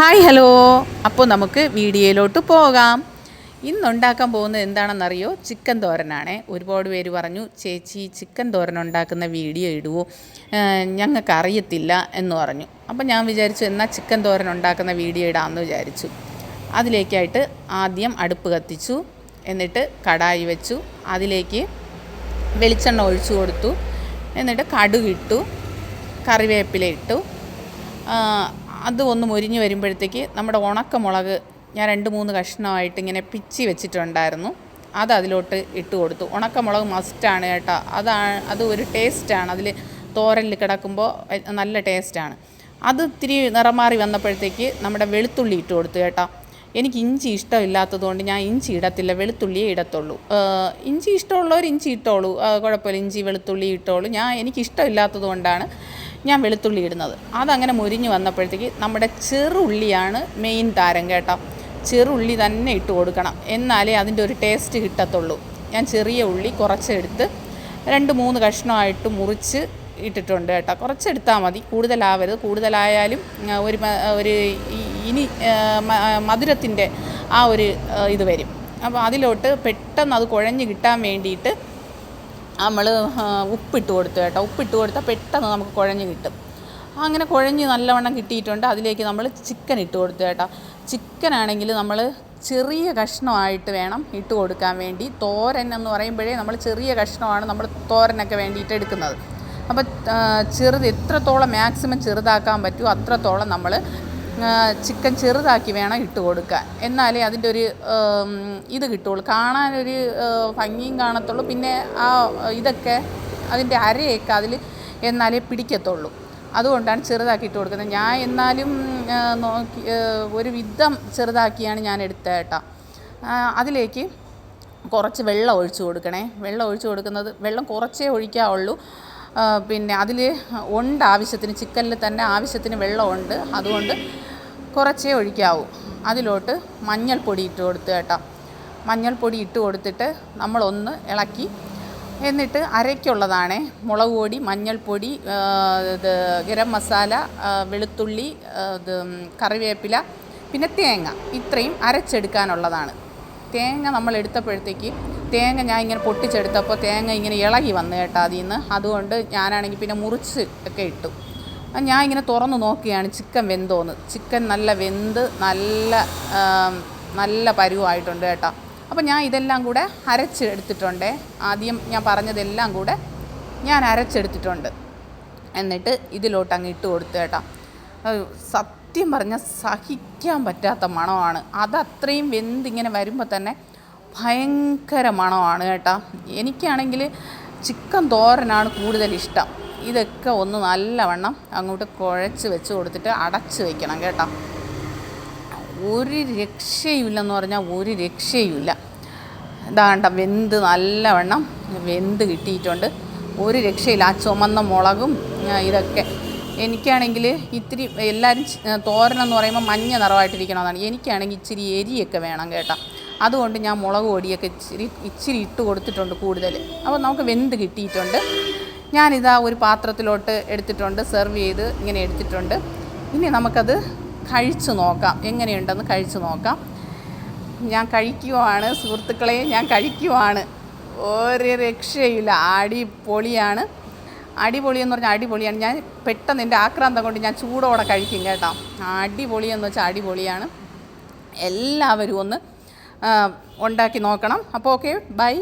Hi hello. അപ്പോൾ നമുക്ക് വീഡിയോയിലോട്ട് പോകാം. ഇന്നുണ്ടാക്കാൻ പോകുന്നത് എന്താണെന്നറിയോ? ചിക്കൻ തോരനാണേ. ഒരുപാട് പേര് പറഞ്ഞു ചേച്ചി ചിക്കൻ തോരൻ ഉണ്ടാക്കുന്ന വീഡിയോ ഇടുവോ? ഞങ്ങൾക്ക് അറിയത്തില്ല എന്ന് പറഞ്ഞു. അപ്പോൾ ഞാൻ വിചാരിച്ചു എന്നാൽ ചിക്കൻ തോരൻ ഉണ്ടാക്കുന്ന വീഡിയോ ഇടാമെന്ന് വിചാരിച്ചു. അതിലേക്കായിട്ട് ആദ്യം അടുപ്പ് കത്തിച്ചു എന്നിട്ട് കടായി വെച്ചു അതിലേക്ക് വെളിച്ചെണ്ണ ഒഴിച്ചു കൊടുത്തു എന്നിട്ട് കടുകിട്ടു കറിവേപ്പില ഇട്ടു അത് ഒന്ന് മുരിഞ്ഞ് വരുമ്പോഴത്തേക്ക് നമ്മുടെ ഉണക്കമുളക് ഞാൻ രണ്ട് മൂന്ന് കഷ്ണമായിട്ട് ഇങ്ങനെ പിച്ചി വെച്ചിട്ടുണ്ടായിരുന്നു. അത് അതിലോട്ട് ഇട്ട് കൊടുത്തു. ഉണക്കമുളക് മസ്റ്റാണ് കേട്ടോ. അതാണ് അത് ഒരു ടേസ്റ്റാണ് അതിൽ തോരലിൽ കിടക്കുമ്പോൾ നല്ല ടേസ്റ്റാണ് അത് ഇത്തിരി നിറമാറി വന്നപ്പോഴത്തേക്ക് നമ്മുടെ വെളുത്തുള്ളി ഇട്ട് കൊടുത്തു കേട്ടോ. എനിക്ക് ഇഞ്ചി ഇഷ്ടമില്ലാത്തതുകൊണ്ട് ഞാൻ ഇഞ്ചി ഇടത്തില്ല. വെളുത്തുള്ളിയേ ഇടത്തുള്ളൂ. ഇഞ്ചി ഇഷ്ടമുള്ളവർ ഇഞ്ചി ഇട്ടോളൂ. കുഴപ്പമില്ല. ഇഞ്ചി വെളുത്തുള്ളി ഇട്ടോളൂ. ഞാൻ എനിക്ക് ഇഷ്ടമില്ലാത്തത് കൊണ്ടാണ് ഞാൻ വെളുത്തുള്ളി ഇടുന്നത്. അതങ്ങനെ മുരിഞ്ഞ് വന്നപ്പോഴത്തേക്ക് നമ്മുടെ ചെറുള്ളിയാണ് മെയിൻ താരം കേട്ടോ. ചെറുള്ളി തന്നെ ഇട്ട് കൊടുക്കണം. എന്നാലേ അതിന്റെ ഒരു ടേസ്റ്റ് കിട്ടത്തുള്ളൂ. ഞാൻ ചെറിയ ഉള്ളി കുറച്ചെടുത്ത് രണ്ട് മൂന്ന് കഷ്ണമായിട്ട് മുറിച്ച് ഇട്ടിട്ടുണ്ട് കേട്ടോ. കുറച്ചെടുത്താൽ മതി. കൂടുതലാവരുത്. കൂടുതലായാലും ഒരു ഒരു ഇനി മധുരത്തിന്റെ ആ ഒരു ഇത് വരും. അപ്പോൾ അതിലോട്ട് പെട്ടെന്ന് അത് കുഴഞ്ഞ് കിട്ടാൻ വേണ്ടിയിട്ട് നമ്മൾ ഉപ്പിട്ട് കൊടുത്തു കേട്ടോ. ഉപ്പിട്ട് കൊടുത്താൽ പെട്ടെന്ന് നമുക്ക് കുഴഞ്ഞ് കിട്ടും. അങ്ങനെ കുഴഞ്ഞ് നല്ലവണ്ണം കിട്ടിയിട്ടുണ്ട്. അതിലേക്ക് നമ്മൾ ചിക്കൻ ഇട്ട് കൊടുത്തു കേട്ടോ. ചിക്കൻ ആണെങ്കിൽ നമ്മൾ ചെറിയ കഷ്ണമായിട്ട് വേണം ഇട്ട് കൊടുക്കാൻ വേണ്ടി. തോരൻ എന്ന് പറയുമ്പോഴേ നമ്മൾ ചെറിയ കഷ്ണമാണ് നമ്മൾ തോരനൊക്കെ വേണ്ടിയിട്ട് എടുക്കുന്നത്. അപ്പോൾ ചെറുത് എത്രത്തോളം മാക്സിമം ചെറുതാക്കാൻ പറ്റുമോ അത്രത്തോളം നമ്മൾ ചിക്കൻ ചെറുതാക്കി വേണം ഇട്ട് കൊടുക്കാൻ. എന്നാലേ അതിന്റെ ഒരു ഇത് കിട്ടുള്ളൂ. കാണാനൊരു ഭംഗിയും കാണത്തുള്ളൂ. പിന്നെ ആ ഇതൊക്കെ അതിന്റെ അരയൊക്കെ അതിൽ എന്നാലേ പിടിക്കത്തുള്ളൂ. അതുകൊണ്ടാണ് ചെറുതാക്കി ഇട്ട് കൊടുക്കുന്നത്. ഞാൻ എന്നാലും നോക്കി ഒരു വിധം ചെറുതാക്കിയാണ് ഞാൻ എടുത്തത് അതിലേക്ക് കുറച്ച് വെള്ളം ഒഴിച്ചു കൊടുക്കണേ. വെള്ളം ഒഴിച്ചു കൊടുക്കുന്നത് വെള്ളം കുറച്ചേ ഒഴിക്കാവുള്ളൂ. പിന്നെ അതിൽ ഉണ്ട് ആവശ്യത്തിന് ചിക്കനിൽ തന്നെ ആവശ്യത്തിന് വെള്ളമുണ്ട്. അതുകൊണ്ട് കുറച്ചേ ഒഴിക്കാവൂ. അതിലോട്ട് മഞ്ഞൾപ്പൊടി ഇട്ട് കൊടുത്ത് കേട്ടോ. മഞ്ഞൾപ്പൊടി ഇട്ട് കൊടുത്തിട്ട് നമ്മളൊന്ന് ഇളക്കി. എന്നിട്ട് അരയ്ക്കുള്ളതാണ് മുളക് പൊടി മഞ്ഞൾപ്പൊടി ഇത് ഗരം മസാല വെളുത്തുള്ളി ഇത് കറിവേപ്പില പിന്നെ തേങ്ങ. ഇത്രയും അരച്ചെടുക്കാനുള്ളതാണ്. തേങ്ങ നമ്മൾ എടുത്തപ്പോഴത്തേക്ക് തേങ്ങ ഞാൻ ഇങ്ങനെ പൊട്ടിച്ചെടുത്തപ്പോൾ തേങ്ങ ഇങ്ങനെ ഇളകി വന്നു കേട്ടോ അതിൽ നിന്ന്. അതുകൊണ്ട് ഞാനാണെങ്കിൽ പിന്നെ മുറിച്ച് ഒക്കെ ഇട്ടു. ഞാൻ ഇങ്ങനെ തുറന്ന് നോക്കിയാണ് ചിക്കൻ വെന്തോന്ന്. ചിക്കൻ നല്ല വെന്ത് നല്ല നല്ല പരുവായിട്ടുണ്ട് കേട്ടോ. അപ്പോൾ ഞാൻ ഇതെല്ലാം കൂടെ അരച്ചെടുത്തിട്ടുണ്ട്. ആദ്യം ഞാൻ പറഞ്ഞതെല്ലാം കൂടെ ഞാൻ അരച്ചെടുത്തിട്ടുണ്ട്. എന്നിട്ട് ഇതിലോട്ട് അങ്ങ് ഇട്ട് കൊടുത്തു കേട്ടോ. സത്യം പറഞ്ഞാൽ സഹിക്കാൻ പറ്റാത്ത മണമാണ്. അതത്രയും അത്രയും വെന്ത് ഇങ്ങനെ വരുമ്പോൾ തന്നെ ഭയങ്കര മണമാണ് കേട്ടോ. എനിക്കാണെങ്കിൽ ചിക്കൻ തോരനാണ് കൂടുതൽ ഇഷ്ടം ഇതൊക്കെ ഒന്ന് നല്ലവണ്ണം അങ്ങോട്ട് കുഴച്ച് വെച്ച് കൊടുത്തിട്ട് അടച്ച് വയ്ക്കണം കേട്ടോ. ഒരു രക്ഷയുമില്ലെന്ന് പറഞ്ഞാൽ ഒരു രക്ഷയുമില്ല. ഇതാണ്ട വെന്ത് നല്ലവണ്ണം വെന്ത് കിട്ടിയിട്ടുണ്ട്. ഒരു രക്ഷയില്ല ആ ചുമന്ന മുളകും ഇതൊക്കെ. എനിക്കാണെങ്കിൽ ഇത്തിരി എല്ലാവരും തോരനെന്ന് പറയുമ്പോൾ മഞ്ഞ നിറമായിട്ടിരിക്കണമെന്നാണ്. എനിക്കാണെങ്കിൽ ഇച്ചിരി എരിയൊക്കെ വേണം കേട്ടോ. അതുകൊണ്ട് ഞാൻ മുളക് പൊടിയൊക്കെ ഇച്ചിരി ഇച്ചിരി ഇട്ട് കൊടുത്തിട്ടുണ്ട് കൂടുതൽ. അപ്പോൾ നമുക്ക് വെന്ത് കിട്ടിയിട്ടുണ്ട്. ഞാനിതാ ഒരു പാത്രത്തിലോട്ട് എടുത്തിട്ടുണ്ട് സെർവ് ചെയ്ത് ഇങ്ങനെ എടുത്തിട്ടുണ്ട്. ഇനി നമുക്കത് കഴിച്ചു നോക്കാം. എങ്ങനെയുണ്ടെന്ന് കഴിച്ചു നോക്കാം. ഞാൻ കഴിക്കുവാണ് സുഹൃത്തുക്കളെ ഞാൻ കഴിക്കുവാണ്. ഒരു രക്ഷയില്ല അടിപൊളിയാണ്. അടിപൊളി എന്ന് പറഞ്ഞാൽ അടിപൊളിയാണ്. ഞാൻ പെട്ടെന്ന് എന്റെ ആക്രാന്തം കൊണ്ട് ഞാൻ ചൂടോടെ കഴിക്കും കേട്ടോ. അടിപൊളി എന്ന് വെച്ചാൽ അടിപൊളിയാണ്. എല്ലാവരും ഒന്ന് ഉണ്ടാക്കി നോക്കണം. അപ്പോൾ ഓക്കെ ബൈ.